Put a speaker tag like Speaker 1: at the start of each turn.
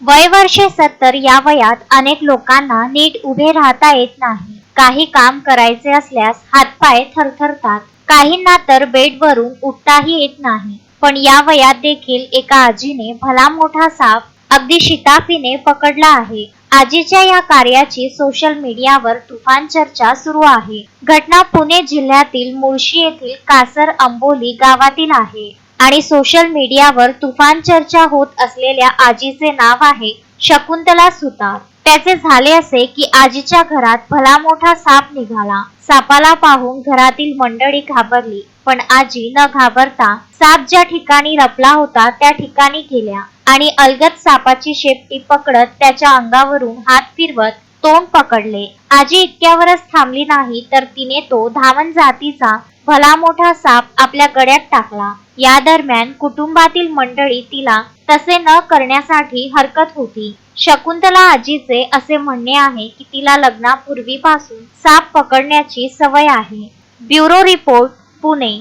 Speaker 1: वय वर्षे सत्तर या वयात अनेक लोकांना नीट उभे राहता येत नाही. काही काम करायचे असल्यास हातपाय थरथरतात. काहींना तर बेडवरून उठताही येत नाही. पण या वयात देखील एका आजीने भला मोठा साप अगदी शिताफीने पकडला आहे. आजीच्या या कार्याची सोशल मीडियावर तुफान चर्चा सुरू आहे. घटना पुणे जिल्ह्यातील मुळशी येथील कासर अंबोली गावातील आहे आणि सोशल मीडियावर तुफान चर्चा होत असलेल्या आजीचे नाव आहे शकुंतला सुतार. त्याचे झाले असे की आजीच्या घरात भला मोठा साप निघाला. सापाला पाहून घरातील मंडळी घाबरली पण आजी न घाबरता साप ज्या ठिकाणी रपला होता त्या ठिकाणी गेल्या आणि अलगत सापाची शेपटी पकडत त्याच्या अंगावरून हात फिरवत तोंड पकडले. आजी इतक्यावरच थांबली नाही तर तिने तो धावन जातीचा भला मोठा साप आपल्या गळ्यात टाकला. या दरम्यान कुटुंबातील मंडळी तिला तसे न करण्यासाठी हरकत होती. शकुंतला आजीचे असे म्हणणे आहे की तिला लग्नापूर्वीपासून साप पकडण्याची सवय आहे. Bureau report Pune.